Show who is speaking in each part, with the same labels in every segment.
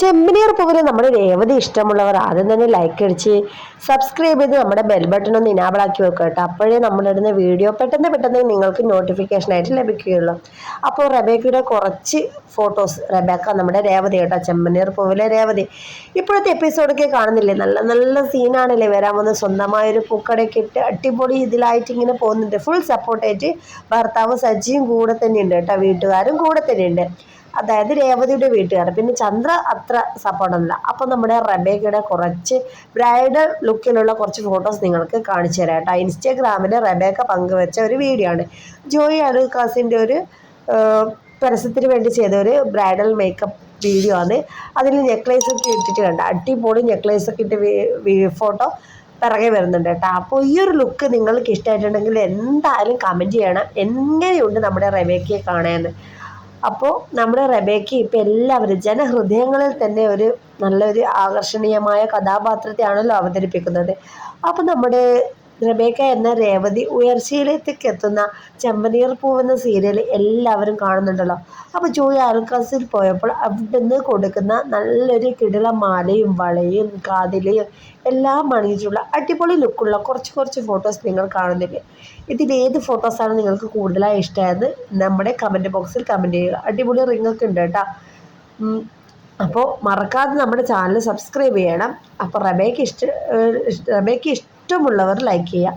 Speaker 1: ചെമ്പനീർ പൂവിന് നമ്മുടെ രേവതി ഇഷ്ടമുള്ളവർ ആദ്യം തന്നെ ലൈക്ക് അടിച്ച് സബ്സ്ക്രൈബ് ചെയ്ത് നമ്മുടെ ബെൽ ബട്ടൺ ഒന്ന് ഇനാബിളാക്കി വെക്കുക കേട്ടോ. അപ്പോഴേ നമ്മളിടുന്ന വീഡിയോ പെട്ടെന്ന് പെട്ടെന്ന് നിങ്ങൾക്ക് നോട്ടിഫിക്കേഷൻ ആയിട്ട് ലഭിക്കുകയുള്ളൂ. അപ്പോൾ റബേക്കയുടെ കുറച്ച് ഫോട്ടോസ് റബേക്ക നമ്മുടെ രേവതി കേട്ടോ ചെമ്പനീർ പൂവിലെ രേവതി. ഇപ്പോഴത്തെ എപ്പിസോഡൊക്കെ കാണുന്നില്ലേ? നല്ല നല്ല സീനാണല്ലേ വരാൻ വന്ന് സ്വന്തമായൊരു പൂക്കടയൊക്കെ ഇട്ട് അടിപൊളി ഇതിലായിട്ട് ഇങ്ങനെ പോകുന്നുണ്ട്. ഫുൾ സപ്പോർട്ടായിട്ട് ഭർത്താവ് സജിയും കൂടെ തന്നെയുണ്ട് കേട്ടോ വീട്ടുകാരും കൂടെ തന്നെയുണ്ട്. അതായത് രേവതിയുടെ വീട്ടുകാർ പിന്നെ ചന്ദ്ര അത്ര സപ്പോർട്ടല്ല അപ്പോൾ നമ്മുടെ റബേക്കയുടെ കുറച്ച് ബ്രൈഡൽ ലുക്കിലുള്ള കുറച്ച് ഫോട്ടോസ് നിങ്ങൾക്ക് കാണിച്ചു തരാം കേട്ടോ. ഇൻസ്റ്റാഗ്രാമിൽ റബേക്ക പങ്കുവെച്ച ഒരു വീഡിയോ ആണ്. ജോയി അലുക്കാസിന്റെ ഒരു പരസ്യത്തിന് വേണ്ടി ചെയ്ത ഒരു ബ്രൈഡൽ മേക്കപ്പ് വീഡിയോ ആണ്. അതിൽ നെക്ലേസ് ഒക്കെ ഇട്ടിട്ട് കണ്ട? അടിപൊളി നെക്ലേസ് ഒക്കെ ഇട്ട് ഫോട്ടോ പിറകെ വരുന്നുണ്ട് കേട്ടോ. അപ്പോൾ ഈ ഒരു ലുക്ക് നിങ്ങൾക്ക് ഇഷ്ടമായിട്ടുണ്ടെങ്കിൽ എന്തായാലും കമന്റ് ചെയ്യണം. എങ്ങനെയുണ്ട് നമ്മുടെ റബേക്കയെ കാണാൻ? അപ്പോൾ നമ്മുടെ റബേക്ക് ഇപ്പം എല്ലാവരും ജനഹൃദയങ്ങളിൽ തന്നെ ഒരു നല്ലൊരു ആകർഷണീയമായ കഥാപാത്രത്തെയാണല്ലോ അവതരിപ്പിക്കുന്നത്. അപ്പോൾ നമ്മുടെ റബേക്ക എന്ന രേവതി ഉയർച്ചയിലേക്ക് എത്തുന്ന ചെമ്പനീർ പൂവെന്ന സീരിയൽ എല്ലാവരും കാണുന്നുണ്ടല്ലോ. അപ്പോൾ ജോയി അൽക്കാസിൽ പോയപ്പോൾ അവിടുന്ന് കൊടുക്കുന്ന നല്ലൊരു കിടില മാലയും വളയും കാതിലയും എല്ലാം അണിയിച്ചുള്ള അടിപൊളി ലുക്കുള്ള കുറച്ച് കുറച്ച് ഫോട്ടോസ് നിങ്ങൾ കാണുന്നില്ലേ? ഇതിൽ ഏത് ഫോട്ടോസാണ് നിങ്ങൾക്ക് കൂടുതലായി ഇഷ്ടമായത്? നമ്മുടെ കമന്റ് ബോക്സിൽ കമന്റ് ചെയ്യുക. അടിപൊളി റിംഗ് ഒക്കെ ഉണ്ട് കേട്ടോ. അപ്പോൾ മറക്കാതെ നമ്മുടെ ചാനൽ സബ്സ്ക്രൈബ് ചെയ്യണം. അപ്പോൾ റബേക്ക് ഇഷ്ട റബേക്ക് ഇഷ്ടമുള്ളവർ ലൈക്ക് ചെയ്യുക.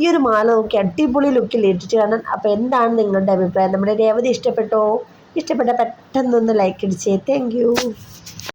Speaker 1: ഈ ഒരു മാല നോക്കി അടിപൊളി ലുക്കിൽ ഇട്ടിട്ട് കാണാൻ അപ്പോൾ എന്താണ് നിങ്ങളുടെ അഭിപ്രായം? നമ്മുടെ രേവതി ഇഷ്ടപ്പെട്ടോ? ഇഷ്ടപ്പെട്ട പെട്ടെന്നൊന്ന് ലൈക്ക് അടിച്ചേ. താങ്ക്